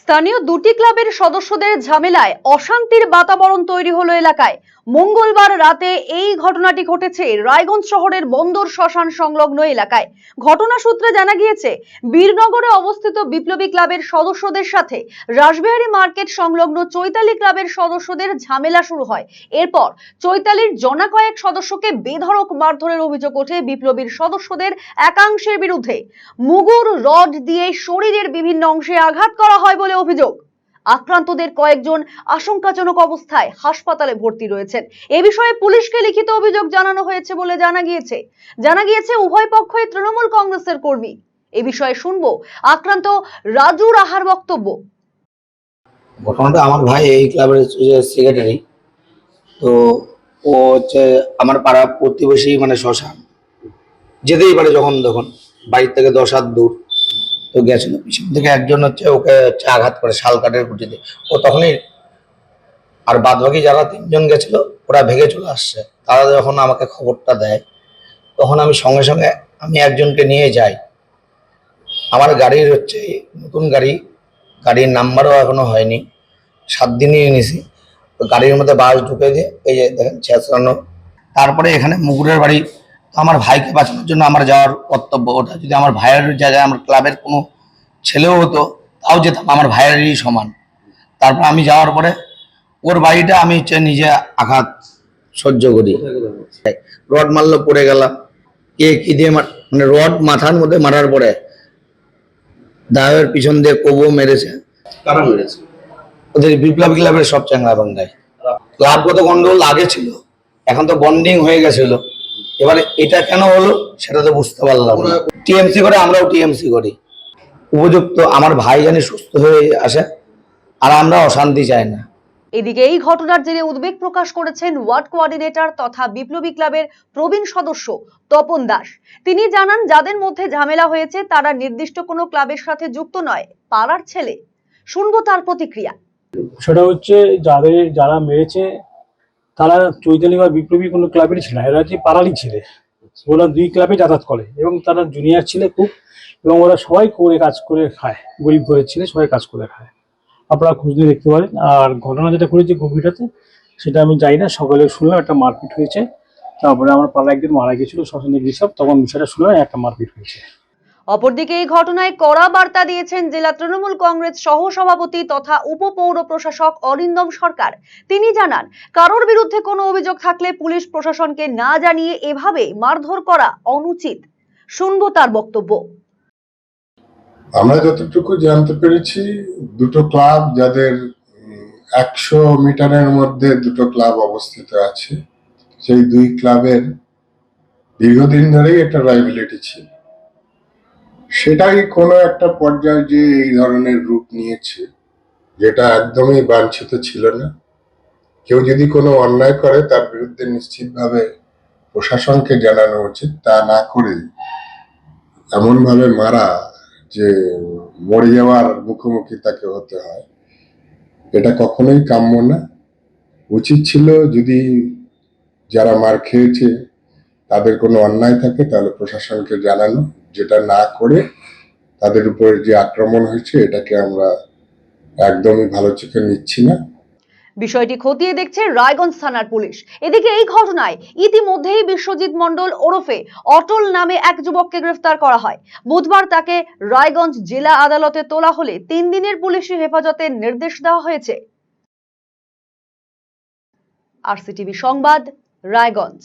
স্থানীয় দুটি ক্লাবের সদস্যদের ঝামেলায় অশান্তির বাতাবরণ তৈরি হলো এলাকায়। মঙ্গলবার রাতে এই ঘটনাটি ঘটেছে রায়গঞ্জ শহরের বন্দর শ্মশান সংলগ্ন এলাকায়। ঘটনা সূত্রে জানা গিয়েছে, বীরনগরে অবস্থিত বিপ্লবী ক্লাবের সদস্যদের সাথে রাসবিহারী মার্কেট সংলগ্ন চৈতালি ক্লাবের সদস্যদের ঝামেলা শুরু হয়। এরপর চৈতালির জনা কয়েক সদস্যকে বেধড়ক মারধরের অভিযোগ ওঠে বিপ্লবীর সদস্যদের একাংশের বিরুদ্ধে। মুগুর রড দিয়ে শরীরের বিভিন্ন অংশে আঘাত করা হয় বলে অভিযোগ। আক্রান্তদের কয়েকজন আশঙ্কাজনক অবস্থায় হাসপাতালে ভর্তি রয়েছেন। এ বিষয়ে পুলিশকে লিখিত অভিযোগ জানানো হয়েছে বলে জানা গিয়েছে। জানা গিয়েছে, উভয় পক্ষই তৃণমূল কংগ্রেসের কর্মী। এ বিষয়ে শুনব আক্রান্ত রাজু রাহার বক্তব্য। ঘটনাটা আমার ভাই এই ক্লাবের সেক্রেটারি তো ও হচ্ছে আমার পাড়া প্রতিবেশী মানে শ্মশান। যেতেই পারে যখন তখন, বাড়ির থেকে দশ হাত দূর। তো গেছিল পিছন থেকে একজন হচ্ছে ওকে হচ্ছে আঘাত করে শাল কাঠের কুটিতে। ও তখনই আর বাদ বাকি যারা তিনজন গেছিল, ওরা ভেঙে চলে আসছে। তারা যখন আমাকে খবরটা দেয়, তখন আমি সঙ্গে সঙ্গে আমি একজনকে নিয়ে যাই। আমার গাড়ির হচ্ছে নতুন গাড়ি, গাড়ির নাম্বারও এখনও হয়নি। সাত দিনই এনেছি। গাড়ির মধ্যে বাস ঢুকে দিয়ে এই যে দেখেন ছেঁচড়ানো। তারপরে এখানে মুগুরের বাড়ি তো আমার ভাইকে বাঁচানোর জন্য আমার যাওয়ার কর্তব্য ওটা। যদি আমার ভাইয়ের জায়গায় আমার ক্লাবের কোনো ছেলেও হতো তাও যেতাম আমার ভাইয়েরই সমান। তারপর আমি যাওয়ার পরে ওর বাড়িটা আমি হচ্ছে নিজে আঘাত সহ্য করি। রড মারলো পড়ে গেলাম। কে কি দিয়ে মানে রড মাথার মধ্যে মারার পরে দায়ের পিছন দিয়ে কবু মেরেছে। কারা মেরেছে? ওদের বিপ্লবী ক্লাবের সব চাঙ্গা বাংলায়। ক্লাবগত গন্ডগোল আগে ছিল। এখন তো বন্ডিং হয়ে গেছিল। এবারে এটা কেন হলো সেটা তো বুঝতে পারলাম টিএমসি করে আমরাও টিএমসি করি। উপযুক্ত আমার ভাই জানি সুস্থ হয়ে আসে আর আমরা অশান্তি চাই না। এদিকে এই ঘটনার জেরে উদ্বেগ প্রকাশ করেছেন ওয়ার্ড কোঅর্ডিনেটর তথা বিপ্লবী ক্লাবের প্রবীণ সদস্য তপন দাস। তিনি জানান যাদের মধ্যে ঝামেলা হয়েছে তারা নির্দিষ্ট কোনো ক্লাবের সাথে যুক্ত নয় পাড়ার ছেলে। শুনব তার প্রতিক্রিয়া। সেটা হচ্ছে যাদের যারা মেরেছে তারা চৈতালি বা বিপ্লবী কোনো ক্লাবের ছিল না। এরা হচ্ছে পাড়ারই ছেলে। ওরা দুই ক্লাবে যাতায়াত করে এবং তারা জুনিয়র ছেলে খুব এবং ওরা সবাই করে কাজ করে খায়, গরিব ঘরের ছেলে সবাই কাজ করে খায়। আপনারা খোঁজ নিয়ে দেখতে পারেন। আর ঘটনা যেটা করেছে গভীরতাতে সেটা আমি জানি না, সকালে শুনলাম একটা মারপিট হয়েছে। তারপরে আমার পাড়া একদিন মারা গেছিল শ্মশানে গিয়েছিলাম তখন বিষয়টা শুনলাম একটা মারপিট হয়েছে। অপরদিকে এই ঘটনায় কড়া বার্তা দিয়েছেন জেলা তৃণমূল কংগ্রেস সহ সভাপতি তথা উপপৌর প্রশাসক অরিন্দম সরকার। তিনি জানান, কারোর বিরুদ্ধে কোনো অভিযোগ থাকলে পুলিশ প্রশাসনকে না জানিয়ে এভাবে মারধর করা অনুচিত। শুনব তার বক্তব্য। আমরা যতটুকু জানতে পেরেছি, দুটো ক্লাব যাদের একশো মিটারের মধ্যে দুটো ক্লাব অবস্থিত আছে, সেই দুই ক্লাবের দীর্ঘদিন ধরেই একটা রাইভেলিটি ছিল। সেটাই কোনো একটা পর্যায়ে যে এই ধরনের রূপ নিয়েছে, যেটা একদমই বাঞ্ছিত ছিল না। কেউ যদি কোনো অন্যায় করে, তার বিরুদ্ধে নিশ্চিতভাবে প্রশাসনকে জানানো উচিত, তা না করে এমনভাবে মারা যে মরে যাওয়ার মুখোমুখি তাকে হতে হয়, এটা কখনোই কাম্য না। উচিত ছিল যদি যারা মার খেয়েছে, তাদের কোনো অন্যায় থাকে, তাহলে প্রশাসনকে জানানো। যেটা না করে তাদের উপরে যে আক্রমণ হয়েছে, এটাকে আমরা একদমই ভালো চোখে নিচ্ছি না। বিষয়টি খতিয়ে দেখছে রায়গঞ্জ থানার পুলিশ। এদিকে এই ঘটনায় ইতিমধ্যেই বিশ্বজিৎ মণ্ডল ওরফে অটল নামে এক যুবককে গ্রেফতার করা হয়। বুধবার তাকে রায়গঞ্জ জেলা আদালতে তোলা হলে তিন দিনের পুলিশি হেফাজতের নির্দেশ দেওয়া হয়েছে। আরসিটিভি সংবাদ, রায়গঞ্জ।